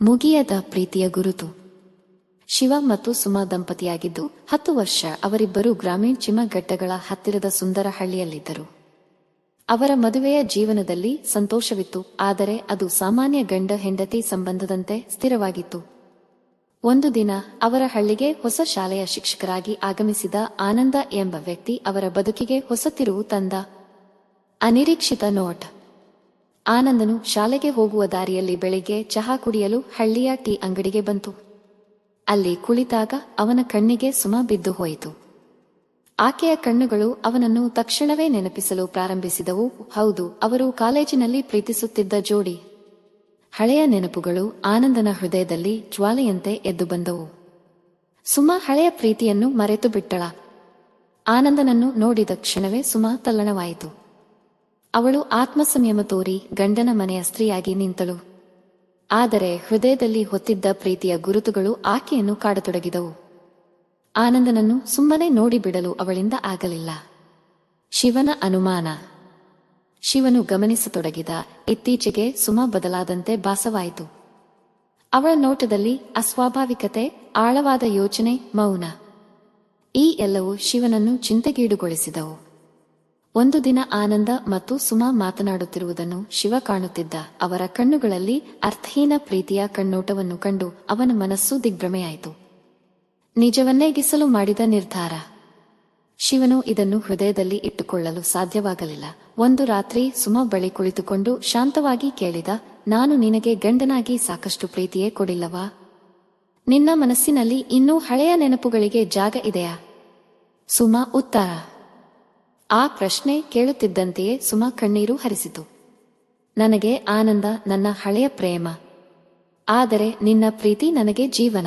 ಮುಗಿಯದ ಪ್ರೀತಿಯ ಗುರುತು. ಶಿವ ಮತ್ತು ಸುಮಾ ದಂಪತಿಯಾಗಿದ್ದು ಹತ್ತು ವರ್ಷ ಅವರಿಬ್ಬರು ಗ್ರಾಮೀಣ ಚಿಮಗಡ್ಡಗಳ ಹತ್ತಿರದ ಸುಂದರ ಹಳ್ಳಿಯಲ್ಲಿದ್ದರು ಅವರ ಮದುವೆಯ ಜೀವನದಲ್ಲಿ ಸಂತೋಷವಿತ್ತು, ಆದರೆ ಅದು ಸಾಮಾನ್ಯ ಗಂಡ ಹೆಂಡತಿ ಸಂಬಂಧದಂತೆ ಸ್ಥಿರವಾಗಿತ್ತು. ಒಂದು ದಿನ ಅವರ ಹಳ್ಳಿಗೆ ಹೊಸ ಶಾಲೆಯ ಶಿಕ್ಷಕರಾಗಿ ಆಗಮಿಸಿದ ಆನಂದ ಎಂಬ ವ್ಯಕ್ತಿ ಅವರ ಬದುಕಿಗೆ ಹೊಸ ತಿರುವು ತಂದ. ಅನಿರೀಕ್ಷಿತ ನೋಟ್. ಆನಂದನು ಶಾಲೆಗೆ ಹೋಗುವ ದಾರಿಯಲ್ಲಿ ಬೆಳಿಗ್ಗೆ ಚಹಾ ಕುಡಿಯಲು ಹಳ್ಳಿಯ ಟೀ ಅಂಗಡಿಗೆ ಬಂತು. ಅಲ್ಲಿ ಕುಳಿತಾಗ ಅವನ ಕಣ್ಣಿಗೆ ಸುಮ ಬಿದ್ದು ಹೋಯಿತು. ಆಕೆಯ ಕಣ್ಣುಗಳು ಅವನನ್ನು ತಕ್ಷಣವೇ ನೆನಪಿಸಲು ಪ್ರಾರಂಭಿಸಿದವು. ಹೌದು, ಅವರು ಕಾಲೇಜಿನಲ್ಲಿ ಪ್ರೀತಿಸುತ್ತಿದ್ದ ಜೋಡಿ. ಹಳೆಯ ನೆನಪುಗಳು ಆನಂದನ ಹೃದಯದಲ್ಲಿ ಜ್ವಾಲೆಯಂತೆ ಎದ್ದು ಬಂದವು. ಸುಮ ಹಳೆಯ ಪ್ರೀತಿಯನ್ನು ಮರೆತು ಬಿಟ್ಟಳ ಆನಂದನನ್ನು ನೋಡಿದ ಕ್ಷಣವೇ ಸುಮ ತಲ್ಲಣವಾಯಿತು. ಅವಳು ಆತ್ಮಸಂಯಮ ತೋರಿ ಗಂಡನ ಮನೆಯ ಸ್ತ್ರೀಯಾಗಿ ನಿಂತಳು. ಆದರೆ ಹೃದಯದಲ್ಲಿ ಹೊತ್ತಿದ್ದ ಪ್ರೀತಿಯ ಗುರುತುಗಳು ಆಕೆಯನ್ನು ಕಾಡತೊಡಗಿದವು. ಆನಂದನನ್ನು ಸುಮ್ಮನೆ ನೋಡಿಬಿಡಲು ಅವಳಿಂದ ಆಗಲಿಲ್ಲ. ಶಿವನ ಅನುಮಾನ. ಶಿವನು ಗಮನಿಸತೊಡಗಿದ ಇತ್ತೀಚೆಗೆ ಸುಮ ಬದಲಾದಂತೆ ಭಾಸವಾಯಿತು. ಅವಳ ನೋಟದಲ್ಲಿ ಅಸ್ವಾಭಾವಿಕತೆ, ಆಳವಾದ ಯೋಚನೆ, ಮೌನ. ಈ ಎಲ್ಲವೂ ಶಿವನನ್ನು ಚಿಂತೆಗೀಡುಗೊಳಿಸಿದವು. ಒಂದು ದಿನ ಆನಂದ ಮತ್ತು ಸುಮಾ ಮಾತನಾಡುತ್ತಿರುವುದನ್ನು ಶಿವ ಕಾಣುತ್ತಿದ್ದ. ಅವರ ಕಣ್ಣುಗಳಲ್ಲಿ ಅರ್ಥಹೀನ ಪ್ರೀತಿಯ ಕಣ್ಣೋಟವನ್ನು ಕಂಡು ಅವನ ಮನಸ್ಸು ದಿಗ್ಭ್ರಮೆಯಾಯಿತು. ನಿಜವನ್ನೇ ಗಿಸಲು ಮಾಡಿದ ನಿರ್ಧಾರ. ಶಿವನು ಇದನ್ನು ಹೃದಯದಲ್ಲಿ ಇಟ್ಟುಕೊಳ್ಳಲು ಸಾಧ್ಯವಾಗಲಿಲ್ಲ. ಒಂದು ರಾತ್ರಿ ಸುಮಾ ಬಳಿ ಕುಳಿತುಕೊಂಡು ಶಾಂತವಾಗಿ ಕೇಳಿದ, ನಾನು ನಿನಗೆ ಗಂಡನಾಗಿ ಸಾಕಷ್ಟು ಪ್ರೀತಿಯೇ ಕೊಡಿಲ್ಲವಾ? ನಿನ್ನ ಮನಸ್ಸಿನಲ್ಲಿ ಇನ್ನೂ ಹಳೆಯ ನೆನಪುಗಳಿಗೆ ಜಾಗ ಇದೆಯಾ? ಸುಮಾ ಉತ್ತರ ಆ ಪ್ರಶ್ನೆ ಕೇಳುತ್ತಿದ್ದಂತೆಯೇ ಸುಮ ಕಣ್ಣೀರು ಹರಿಸಿತು. ನನಗೆ ಆನಂದ, ನನ್ನ ಹಳೆಯ ಪ್ರೇಮ. ಆದರೆ ನಿನ್ನ ಪ್ರೀತಿ ನನಗೆ ಜೀವನ.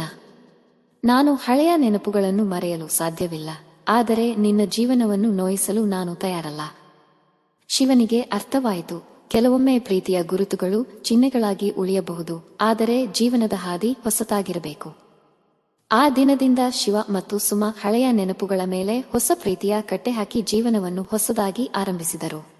ನಾನು ಹಳೆಯ ನೆನಪುಗಳನ್ನು ಮರೆಯಲು ಸಾಧ್ಯವಿಲ್ಲ. ಆದರೆ ನಿನ್ನ ಜೀವನವನ್ನು ನೋಯಿಸಲು ನಾನು ತಯಾರಲ್ಲ. ಶಿವನಿಗೆ ಅರ್ಥವಾಯಿತು. ಕೆಲವೊಮ್ಮೆ ಪ್ರೀತಿಯ ಗುರುತುಗಳು ಚಿಹ್ನೆಗಳಾಗಿ ಉಳಿಯಬಹುದು. ಆದರೆ ಜೀವನದ ಹಾದಿ ಹೊಸತಾಗಿರಬೇಕು. ಆ ದಿನದಿಂದ ಶಿವ ಮತ್ತು ಸುಮ ಹಳೆಯ ನೆನಪುಗಳ ಮೇಲೆ ಹೊಸ ಪ್ರೀತಿಯ ಕಟ್ಟೆ ಹಾಕಿ ಜೀವನವನ್ನು ಹೊಸದಾಗಿ ಆರಂಭಿಸಿದರು.